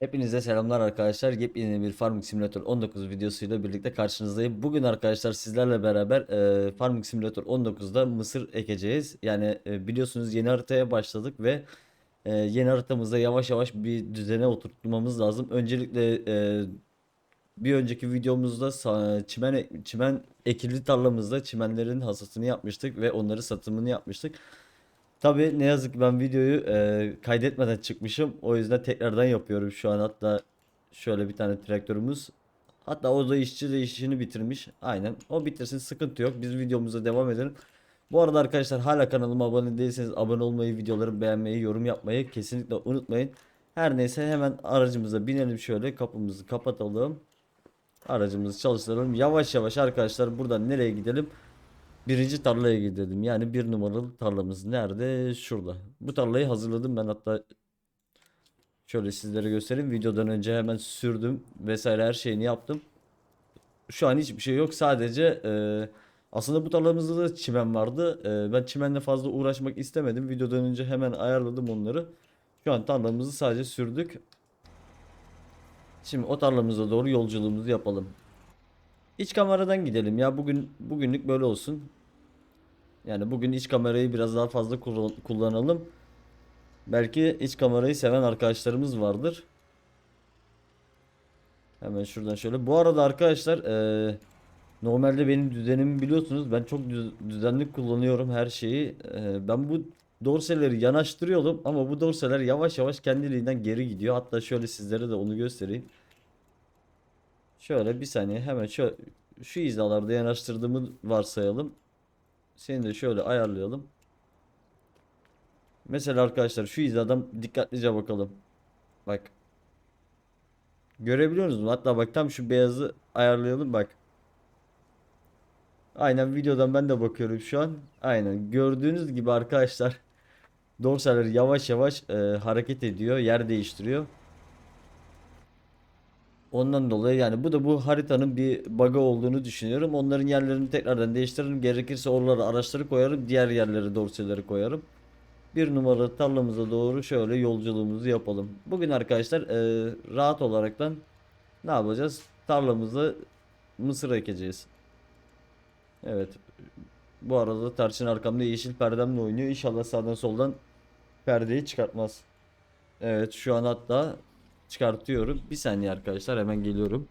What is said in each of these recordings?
Hepinize selamlar arkadaşlar. Yepyeni bir Farming Simulator 19 videosuyla birlikte karşınızdayım. Bugün arkadaşlar sizlerle beraber e, Farming Simulator 19'da mısır ekeceğiz. Yani e, biliyorsunuz yeni haritaya başladık ve e, yeni haritamızda yavaş yavaş bir düzene oturtmamız lazım. Öncelikle e, bir önceki videomuzda çimen ek- çimen ekili tarlamızda çimenlerin hasatını yapmıştık ve onları satımını yapmıştık. Tabii ne yazık ki ben videoyu e, kaydetmeden çıkmışım. O yüzden tekrardan yapıyorum şu an. Hatta şöyle bir tane traktörümüz. Hatta o da işçi de işini bitirmiş. Aynen. O bitirsin sıkıntı yok. Biz videomuza devam edelim. Bu arada arkadaşlar hala kanalıma abone değilseniz abone olmayı, videoları beğenmeyi, yorum yapmayı kesinlikle unutmayın. Her neyse hemen aracımıza binelim şöyle kapımızı kapatalım. Aracımızı çalıştıralım. Yavaş yavaş arkadaşlar buradan nereye gidelim? Birinci tarlaya gidelim. Yani bir numaralı tarlamız nerede? Şurada. Bu tarlayı hazırladım ben hatta şöyle sizlere göstereyim. Videodan önce hemen sürdüm vesaire her şeyini yaptım. Şu an hiçbir şey yok. Sadece e, aslında bu tarlamızda da çimen vardı. E, ben çimenle fazla uğraşmak istemedim. Videodan önce hemen ayarladım onları. Şu an tarlamızı sadece sürdük. Şimdi o tarlamıza doğru yolculuğumuzu yapalım. İç kameradan gidelim ya. Bugün bugünlük böyle olsun. Yani bugün iç kamerayı biraz daha fazla kullan- kullanalım. Belki iç kamerayı seven arkadaşlarımız vardır. Hemen şuradan şöyle. Bu arada arkadaşlar eee, normalde benim düzenimi biliyorsunuz. Ben çok düz- düzenli kullanıyorum her şeyi. Eee, ben bu dorseleri yanaştırıyordum ama bu dorseler yavaş yavaş kendiliğinden geri gidiyor. Hatta şöyle sizlere de onu göstereyim. Şöyle bir saniye hemen şu şu hizalarda yanaştırdığımı varsayalım. Seni de şöyle ayarlayalım. Mesela arkadaşlar şu hizadan dikkatlice bakalım. Bak. Görebiliyor musunuz? Hatta bak tam şu beyazı ayarlayalım bak. Aynen videodan ben de bakıyorum şu an. Aynen gördüğünüz gibi arkadaşlar dorsalar yavaş yavaş e, hareket ediyor, yer değiştiriyor. Ondan dolayı yani bu da bu haritanın bir bug'ı olduğunu düşünüyorum. Onların yerlerini tekrardan değiştiririm. Gerekirse oralara araçları koyarım. Diğer yerlere dorseleri koyarım. Bir numaralı tarlamıza doğru şöyle yolculuğumuzu yapalım. Bugün arkadaşlar eee, rahat olaraktan ne yapacağız? Tarlamızda mısır ekeceğiz. Evet. Bu arada tarçın arkamda yeşil perdemle oynuyor. İnşallah sağdan soldan perdeyi çıkartmaz. Evet şu an hatta çıkartıyorum. Bir saniye arkadaşlar hemen geliyorum.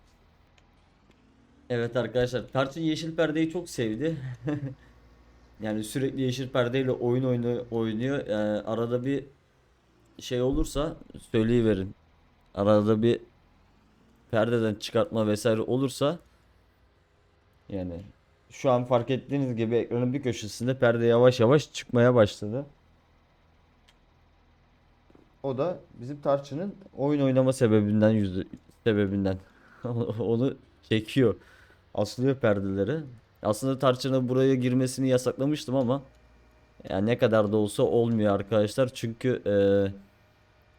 Evet arkadaşlar Tarçın yeşil perdeyi çok sevdi. Yani sürekli yeşil perdeyle oyun oyunu oynuyor. Yani arada bir şey olursa söyleyiverin. Arada bir perdeden çıkartma vesaire olursa yani şu an fark ettiğiniz gibi ekranın bir köşesinde perde yavaş yavaş çıkmaya başladı. O da bizim Tarçın'ın oyun oynama sebebinden yüzü sebebinden. Onu çekiyor. Aslıyor perdeleri. Aslında Tarçın'a buraya girmesini yasaklamıştım ama yani ne kadar da olsa olmuyor arkadaşlar. Çünkü eee,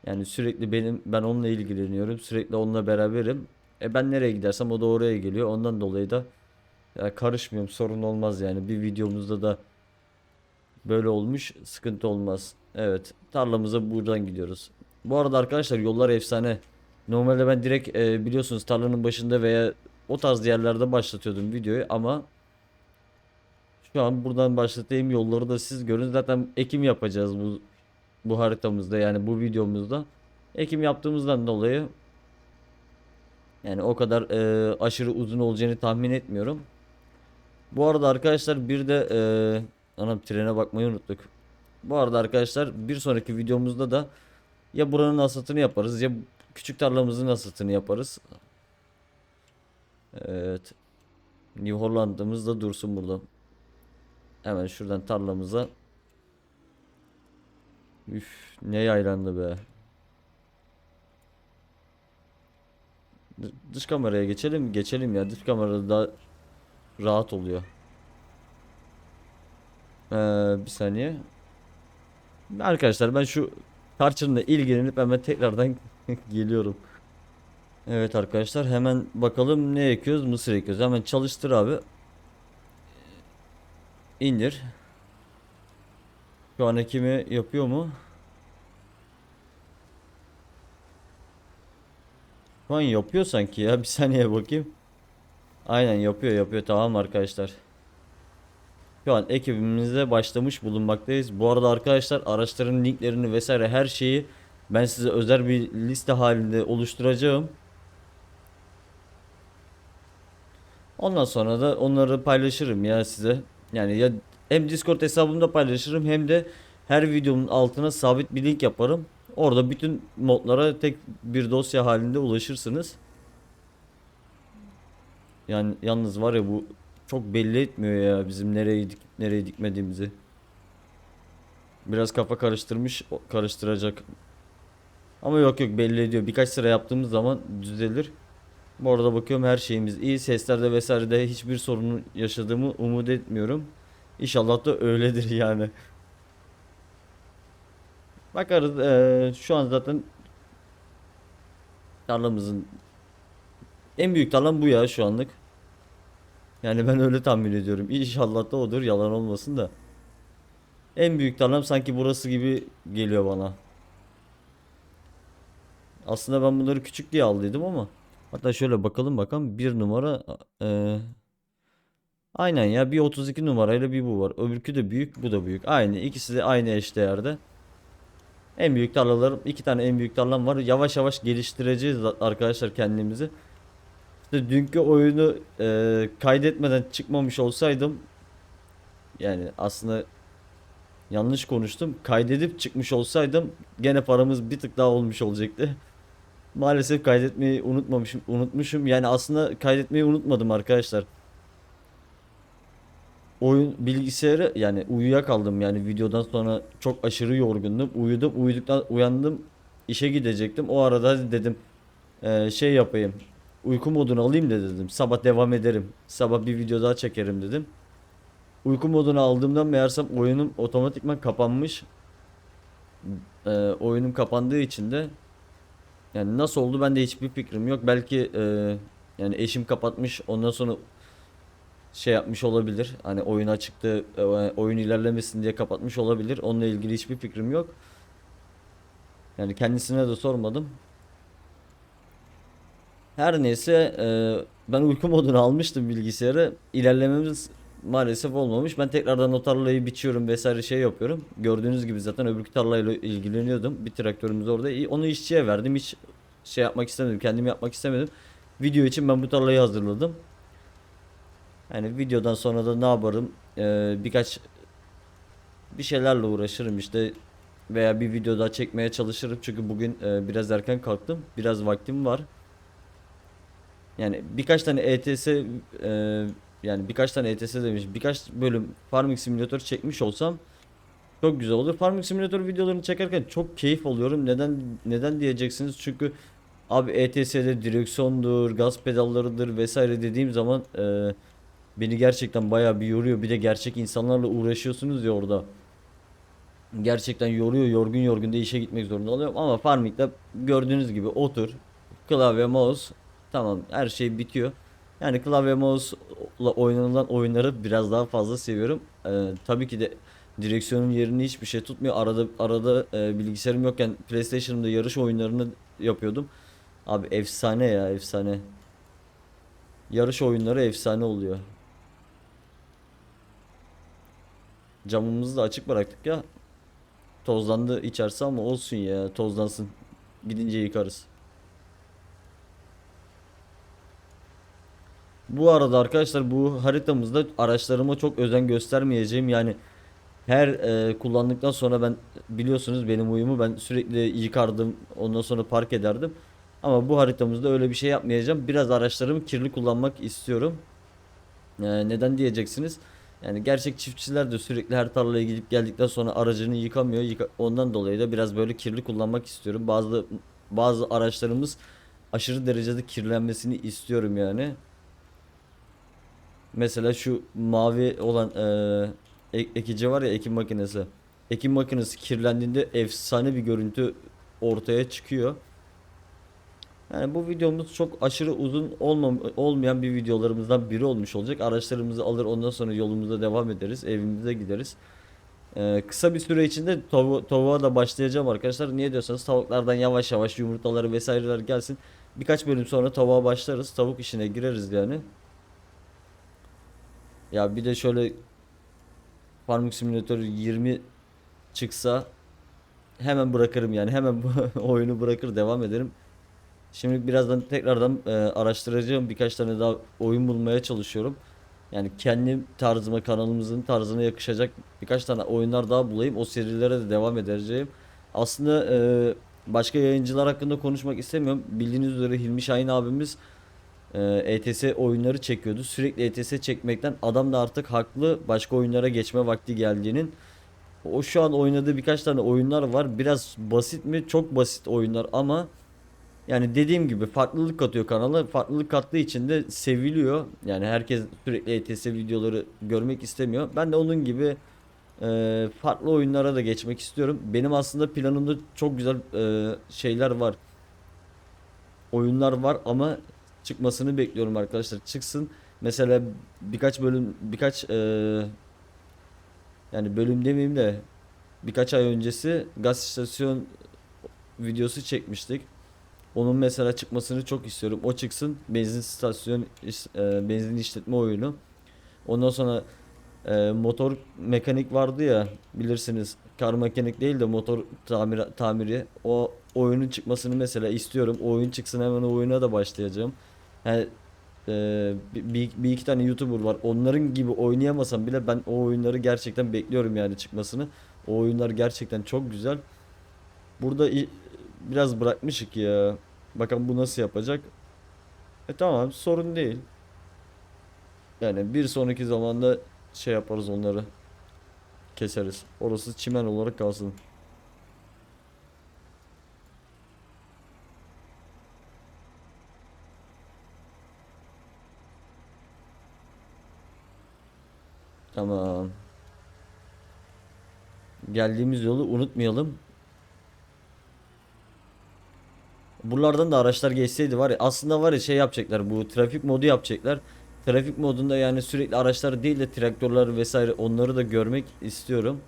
yani sürekli benim ben onunla ilgileniyorum. Sürekli onunla beraberim. E ben nereye gidersem o da oraya geliyor. Ondan dolayı da ya karışmıyorum. Sorun olmaz yani. Bir videomuzda da böyle olmuş. Sıkıntı olmaz. Evet. Tarlamıza buradan gidiyoruz. Bu arada arkadaşlar yollar efsane. Normalde ben direkt e, biliyorsunuz tarlanın başında veya o tarz yerlerde başlatıyordum videoyu ama şu an buradan başlatayım yolları da siz görün. Zaten ekim yapacağız bu bu haritamızda yani bu videomuzda. Ekim yaptığımızdan dolayı yani o kadar e, aşırı uzun olacağını tahmin etmiyorum. Bu arada arkadaşlar bir de e, anam trene bakmayı unuttuk. Bu arada arkadaşlar bir sonraki videomuzda da ya buranın hasatını yaparız ya küçük tarlamızın hasatını yaparız. Evet. New Holland'ımız da dursun burada. Hemen şuradan tarlamıza. Üf ne yaylandı be. Dış kameraya geçelim geçelim ya dış kamerada daha rahat oluyor. Ee, bir saniye. Arkadaşlar ben şu tarçınla ilgilenip hemen tekrardan geliyorum. Evet arkadaşlar hemen bakalım ne ekiyoruz? Mısır ekiyoruz. Hemen çalıştır abi. İndir. Şu an ekimi yapıyor mu? Şu an yapıyor sanki ya. Bir saniye bakayım. Aynen yapıyor yapıyor. Tamam arkadaşlar. Şu an ekibimize başlamış bulunmaktayız. Bu arada arkadaşlar araçların linklerini vesaire her şeyi ben size özel bir liste halinde oluşturacağım. Ondan sonra da onları paylaşırım ya size. Yani ya hem Discord hesabımda paylaşırım hem de her videomun altına sabit bir link yaparım. Orada bütün modlara tek bir dosya halinde ulaşırsınız. Yani yalnız var ya bu çok belli etmiyor ya bizim nereye dik nereye dikmediğimizi. Biraz kafa karıştırmış, karıştıracak. Ama yok yok belli ediyor. Birkaç sıra yaptığımız zaman düzelir. Bu arada bakıyorum her şeyimiz iyi. Seslerde vesairede hiçbir sorun yaşadığımı umut etmiyorum. İnşallah da öyledir yani. Bakarız. eee, şu an zaten tarlamızın en büyük tarlam bu ya şu anlık. Yani ben öyle tahmin ediyorum. İnşallah da odur. Yalan olmasın da. En büyük tarlam sanki burası gibi geliyor bana. Aslında ben bunları küçük diye aldıydım ama. Hatta şöyle bakalım bakalım. Bir numara eee, aynen ya bir 32 numarayla bir bu var. Öbürkü de büyük bu da büyük. Aynı ikisi de aynı eşdeğerde. En büyük tarlalarım iki tane en büyük tarlam var. Yavaş yavaş geliştireceğiz arkadaşlar kendimizi. İşte dünkü oyunu eee, kaydetmeden çıkmamış olsaydım yani aslında yanlış konuştum. Kaydedip çıkmış olsaydım gene paramız bir tık daha olmuş olacaktı. Maalesef kaydetmeyi unutmamışım, unutmuşum. Yani aslında kaydetmeyi unutmadım arkadaşlar. Oyun bilgisayarı yani uyuyakaldım yani videodan sonra çok aşırı yorgundum. Uyudum, uyuduktan uyandım, işe gidecektim. O arada dedim eee, şey yapayım. Uyku modunu alayım da dedim. Sabah devam ederim. Sabah bir video daha çekerim dedim. Uyku modunu aldığımdan meğersem oyunum otomatikman kapanmış. Eee oyunum kapandığı için de yani nasıl oldu ben de hiçbir fikrim yok. Belki eee, yani eşim kapatmış ondan sonra şey yapmış olabilir. Hani oyun açıktı, e, oyun ilerlemesin diye kapatmış olabilir. Onunla ilgili hiçbir fikrim yok. Yani kendisine de sormadım. Her neyse e, ben uyku modunu almıştım bilgisayarı. İlerlememiz maalesef olmamış. Ben tekrardan o tarlayı biçiyorum vesaire şey yapıyorum. Gördüğünüz gibi zaten öbürkü tarlayla ilgileniyordum. Bir traktörümüz orada. Onu işçiye verdim. Hiç şey yapmak istemedim. Kendim yapmak istemedim. Video için ben bu tarlayı hazırladım. Yani videodan sonra da ne yaparım? Ee, birkaç bir şeylerle uğraşırım işte veya bir video daha çekmeye çalışırım çünkü bugün e, biraz erken kalktım. Biraz vaktim var. Yani birkaç tane ETS e, yani birkaç tane ETS demiş. Birkaç bölüm Farming Simulator çekmiş olsam çok güzel olur. Farming Simulator videolarını çekerken çok keyif alıyorum. Neden neden diyeceksiniz? Çünkü abi ETS'de direksiyondur, gaz pedallarıdır vesaire dediğim zaman e, beni gerçekten bayağı bir yoruyor. Bir de gerçek insanlarla uğraşıyorsunuz ya orada. Gerçekten yoruyor. Yorgun yorgun da işe gitmek zorunda oluyorum. Ama Farming'de gördüğünüz gibi otur. Klavye, mouse. Tamam her şey bitiyor. Yani klavye mouse'la oynanılan oyunları biraz daha fazla seviyorum. Ee, tabii ki de direksiyonun yerini hiçbir şey tutmuyor. Arada arada e, bilgisayarım yokken PlayStation'ımda yarış oyunlarını yapıyordum. Abi efsane ya efsane. Yarış oyunları efsane oluyor. Camımızı da açık bıraktık ya. Tozlandı içerisi ama olsun ya tozlansın. Gidince yıkarız. Bu arada arkadaşlar bu haritamızda araçlarıma çok özen göstermeyeceğim. Yani her e, kullandıktan sonra ben biliyorsunuz benim uyumu ben sürekli yıkardım. Ondan sonra park ederdim. Ama bu haritamızda öyle bir şey yapmayacağım. Biraz araçlarımı kirli kullanmak istiyorum. Ee, neden diyeceksiniz? Yani gerçek çiftçiler de sürekli her tarlaya gidip geldikten sonra aracını yıkamıyor. Yıka- Ondan dolayı da biraz böyle kirli kullanmak istiyorum. Bazı bazı araçlarımız aşırı derecede kirlenmesini istiyorum yani. Mesela şu mavi olan e- ekici var ya ekim makinesi. Ekim makinesi kirlendiğinde efsane bir görüntü ortaya çıkıyor. Yani bu videomuz çok aşırı uzun olmam olmayan bir videolarımızdan biri olmuş olacak. Araçlarımızı alır ondan sonra yolumuza devam ederiz. Evimize gideriz. Ee, kısa bir süre içinde tavu tavuğa da başlayacağım arkadaşlar. Niye diyorsanız tavuklardan yavaş yavaş yumurtaları vesaireler gelsin. birkaç bölüm sonra tavuğa başlarız. Tavuk işine gireriz yani. Ya bir de şöyle Farming Simulator 20 çıksa hemen bırakırım yani. Hemen oyunu bırakır devam ederim. Şimdi birazdan tekrardan e, araştıracağım. Birkaç tane daha oyun bulmaya çalışıyorum. Yani kendi tarzıma, kanalımızın tarzına yakışacak birkaç tane oyunlar daha bulayım. O serilere de devam edeceğim. Aslında e, başka yayıncılar hakkında konuşmak istemiyorum. Bildiğiniz üzere Hilmi Şahin abimiz e, ETS oyunları çekiyordu. Sürekli ETS çekmekten adam da artık haklı. Başka oyunlara geçme vakti geldiğinin. O şu an oynadığı birkaç tane oyunlar var. Biraz basit mi? Çok basit oyunlar ama yani dediğim gibi farklılık katıyor kanala. Farklılık kattığı için de seviliyor. Yani herkes sürekli ETS videoları görmek istemiyor. Ben de onun gibi e, farklı oyunlara da geçmek istiyorum. Benim aslında planımda çok güzel e, şeyler var. Oyunlar var ama çıkmasını bekliyorum arkadaşlar. Çıksın. Mesela birkaç bölüm birkaç e, yani bölüm demeyeyim de birkaç ay öncesi gaz istasyon videosu çekmiştik. Onun mesela çıkmasını çok istiyorum. O çıksın. Benzin istasyon e, benzin işletme oyunu. Ondan sonra e, motor mekanik vardı ya bilirsiniz. Kar mekanik değil de motor tamir tamiri. O oyunun çıkmasını mesela istiyorum. O oyun çıksın hemen o oyuna da başlayacağım. Yani e, bir, bir, iki tane YouTuber var. Onların gibi oynayamasam bile ben o oyunları gerçekten bekliyorum yani çıkmasını. O oyunlar gerçekten çok güzel. Burada biraz bırakmışık ya. Bakalım bu nasıl yapacak. E tamam sorun değil. Yani bir sonraki zamanda şey yaparız onları. Keseriz. Orası çimen olarak kalsın. Tamam. Geldiğimiz yolu unutmayalım. Buralardan da araçlar geçseydi var ya aslında var ya şey yapacaklar bu trafik modu yapacaklar. Trafik modunda yani sürekli araçlar değil de traktörler vesaire onları da görmek istiyorum.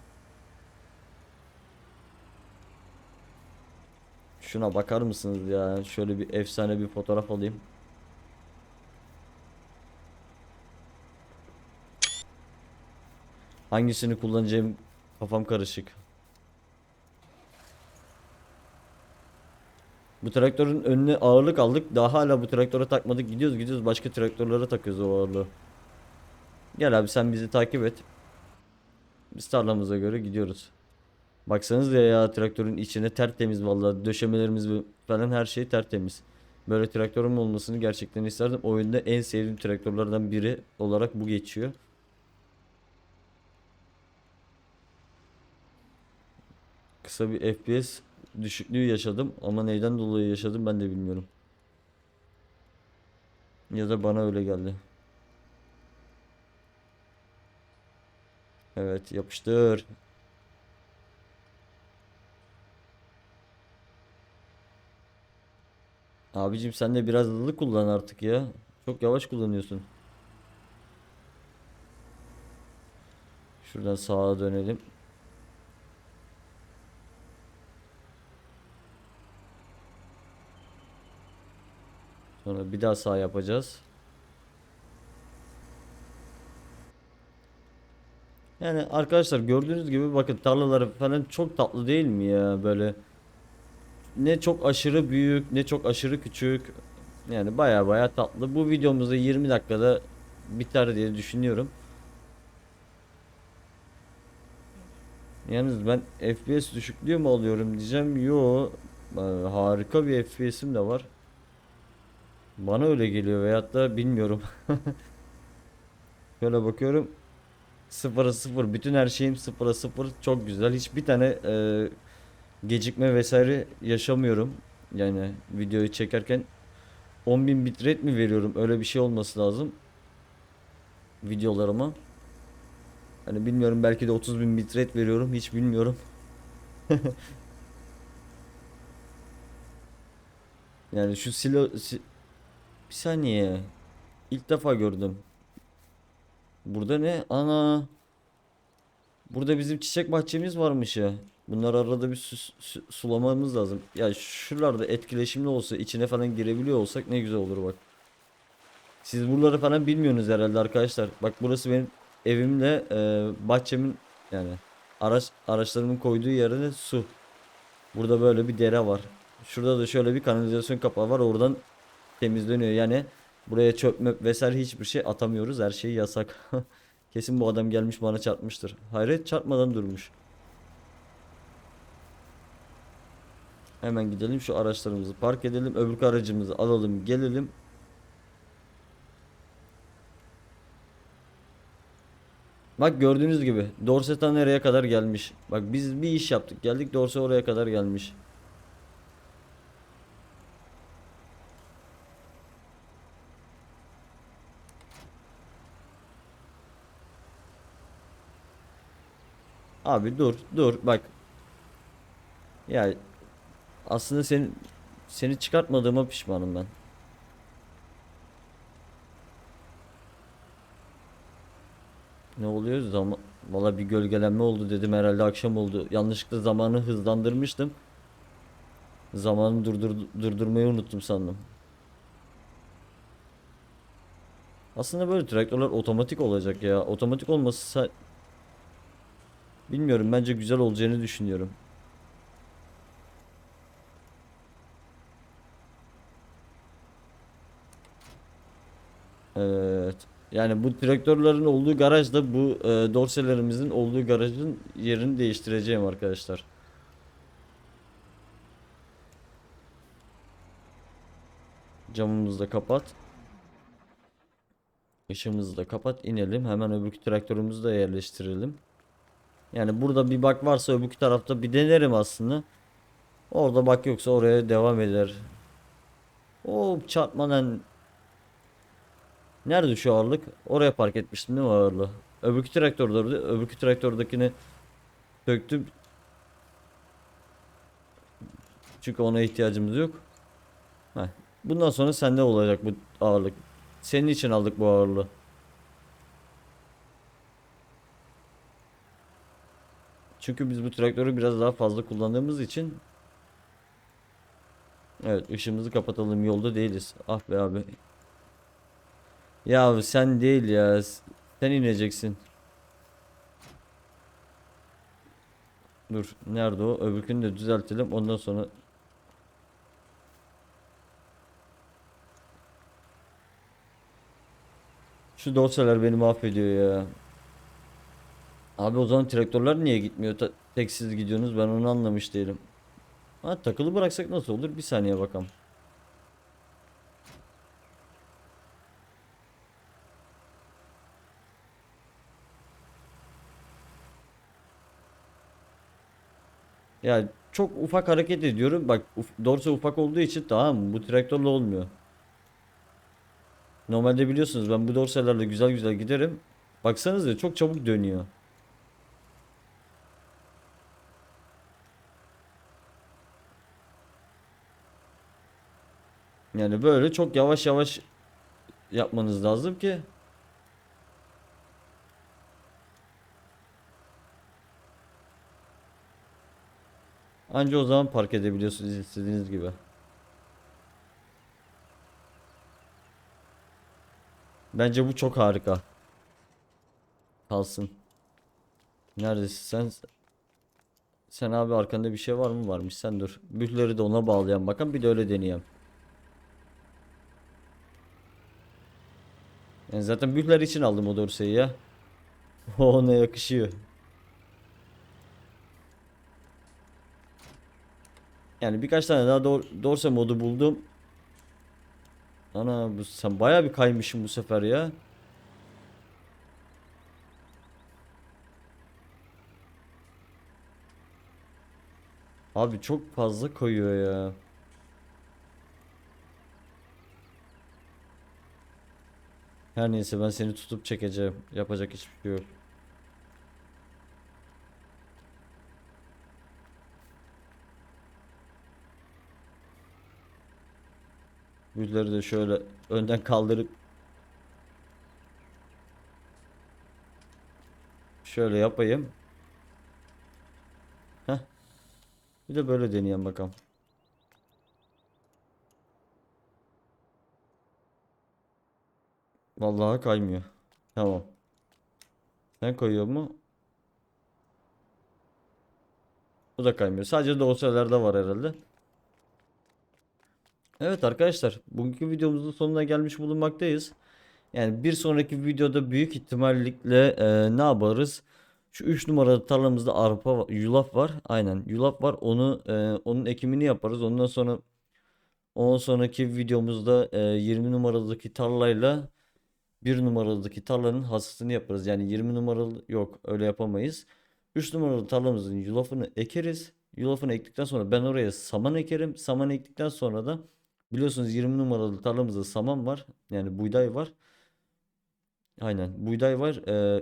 Şuna bakar mısınız ya? Şöyle bir efsane bir fotoğraf alayım. Hangisini kullanacağım kafam karışık. Bu traktörün önüne ağırlık aldık. Daha hala bu traktöre takmadık. Gidiyoruz gidiyoruz başka traktörlere takıyoruz o ağırlığı. Gel abi sen bizi takip et. Biz tarlamıza göre gidiyoruz. Baksanız ya, ya traktörün içine tertemiz vallahi döşemelerimiz falan her şey tertemiz. Böyle traktörüm olmasını gerçekten isterdim. Oyunda en sevdiğim traktörlerden biri olarak bu geçiyor. Kısa bir FPS düşüklüğü yaşadım ama neyden dolayı yaşadım ben de bilmiyorum. Ya da bana öyle geldi. Evet yapıştır. Abicim sen de biraz hızlı kullan artık ya. Çok yavaş kullanıyorsun. Şuradan sağa dönelim. Sonra bir daha sağ yapacağız. Yani arkadaşlar gördüğünüz gibi bakın tarlaları falan çok tatlı değil mi ya böyle? Ne çok aşırı büyük ne çok aşırı küçük. Yani baya baya tatlı. Bu videomuzda 20 dakikada biter diye düşünüyorum. Yalnız ben FPS düşüklüğü mü alıyorum diyeceğim? Yo e, harika bir FPS'im de var bana öyle geliyor veyahut da bilmiyorum Şöyle bakıyorum Sıfıra sıfır. Bütün her şeyim sıfıra sıfır. Çok güzel. Hiçbir tane e, gecikme vesaire yaşamıyorum. Yani videoyu çekerken 10.000 bitrate mi veriyorum? Öyle bir şey olması lazım. Videolarıma. Hani bilmiyorum belki de 30.000 bitrate veriyorum. Hiç bilmiyorum. Yani şu silo si- bir saniye. İlk defa gördüm. Burada ne? Ana. Burada bizim çiçek bahçemiz varmış ya. Bunlar arada bir su- su- sulamamız lazım. Ya şuralarda etkileşimli olsa içine falan girebiliyor olsak ne güzel olur bak. Siz buraları falan bilmiyorsunuz herhalde arkadaşlar. Bak burası benim evimle e, bahçemin yani araç araçlarımın koyduğu yerde su. Burada böyle bir dere var. Şurada da şöyle bir kanalizasyon kapağı var. Oradan temizleniyor. Yani buraya çöp möp vesaire hiçbir şey atamıyoruz. Her şey yasak. Kesin bu adam gelmiş bana çarpmıştır. Hayret çarpmadan durmuş. Hemen gidelim şu araçlarımızı park edelim. Öbür aracımızı alalım gelelim. Bak gördüğünüz gibi Dorset'ten nereye kadar gelmiş. Bak biz bir iş yaptık geldik Dorset oraya kadar gelmiş. Abi dur dur bak. Ya aslında seni seni çıkartmadığıma pişmanım ben. Ne oluyor? Zaman Valla bir gölgelenme oldu dedim herhalde akşam oldu. Yanlışlıkla zamanı hızlandırmıştım. Zamanı durdur durdurmayı unuttum sandım. Aslında böyle traktörler otomatik olacak ya. Otomatik olması bilmiyorum bence güzel olacağını düşünüyorum. Evet. Yani bu traktörlerin olduğu garajda bu e, dorselerimizin olduğu garajın yerini değiştireceğim arkadaşlar. Camımızı da kapat. Işığımızı da kapat. inelim. Hemen öbürkü traktörümüzü de yerleştirelim. Yani burada bir bak varsa öbürkü tarafta bir denerim aslında. Orada bak yoksa oraya devam eder. O çarpmadan Nerede şu ağırlık? Oraya park etmiştim değil mi ağırlığı? Öbürkü traktörde, öbürkü traktördekini söktüm. Çünkü ona ihtiyacımız yok. Heh. Bundan sonra sende olacak bu ağırlık. Senin için aldık bu ağırlığı. Çünkü biz bu traktörü biraz daha fazla kullandığımız için Evet ışığımızı kapatalım yolda değiliz. Ah be abi. Ya sen değil ya. Sen ineceksin. Dur. Nerede o? Öbürkünü de düzeltelim. Ondan sonra Şu dosyalar beni mahvediyor ya. Abi o zaman traktörler niye gitmiyor? Ta- tek siz gidiyorsunuz ben onu anlamış değilim. Ha takılı bıraksak nasıl olur? Bir saniye bakalım. Ya çok ufak hareket ediyorum. Bak uf, dorsa ufak olduğu için tamam? Bu traktörle olmuyor. Normalde biliyorsunuz ben bu dorsalarla güzel güzel giderim. Baksanıza çok çabuk dönüyor. Yani böyle çok yavaş yavaş yapmanız lazım ki anca o zaman park edebiliyorsunuz istediğiniz gibi. Bence bu çok harika. Kalsın. Neredesin sen? Sen abi arkanda bir şey var mı? Varmış. Sen dur. Bühleri de ona bağlayan bakalım. Bir de öyle deneyeyim. Yani zaten bühler için aldım o dorseyi ya. O ona yakışıyor. Yani birkaç tane daha dor dorse modu buldum. Ana bu sen bayağı bir kaymışsın bu sefer ya. Abi çok fazla koyuyor ya. Her neyse ben seni tutup çekeceğim. Yapacak hiçbir şey yok. Gülleri de şöyle önden kaldırıp Şöyle yapayım. Heh. Bir de böyle deneyelim bakalım. Vallahi kaymıyor. Tamam. Sen koyuyor mu? Bu da kaymıyor. Sadece dosyalarda var herhalde. Evet arkadaşlar, bugünkü videomuzun sonuna gelmiş bulunmaktayız. Yani bir sonraki videoda büyük ihtimalle e, ne yaparız? Şu 3 numaralı tarlamızda arpa yulaf var. Aynen yulaf var. Onu e, onun ekimini yaparız. Ondan sonra ondan sonraki videomuzda e, 20 numaralıdaki tarlayla 1 numaralıdaki tarlanın hasatını yaparız. Yani 20 numaralı yok öyle yapamayız. 3 numaralı tarlamızın yulafını ekeriz. Yulafını ektikten sonra ben oraya saman ekerim. Saman ektikten sonra da biliyorsunuz 20 numaralı tarlamızda saman var. Yani buğday var. Aynen buğday var.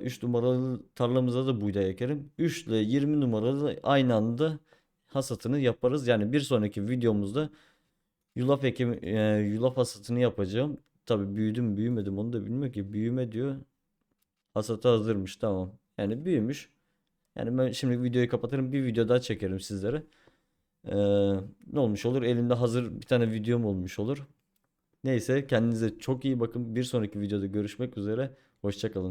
3 numaralı tarlamıza da buğday ekerim. 3 ile 20 numaralı aynı anda hasatını yaparız. Yani bir sonraki videomuzda yulaf ekim e, yulaf hasatını yapacağım. Tabii büyüdüm büyümedim onu da bilmiyor ki. Büyüme diyor. Hasata hazırmış tamam. Yani büyümüş. Yani ben şimdi videoyu kapatırım. Bir video daha çekerim sizlere. Ee, ne olmuş olur? Elimde hazır bir tane videom olmuş olur. Neyse kendinize çok iyi bakın. Bir sonraki videoda görüşmek üzere. Hoşça kalın.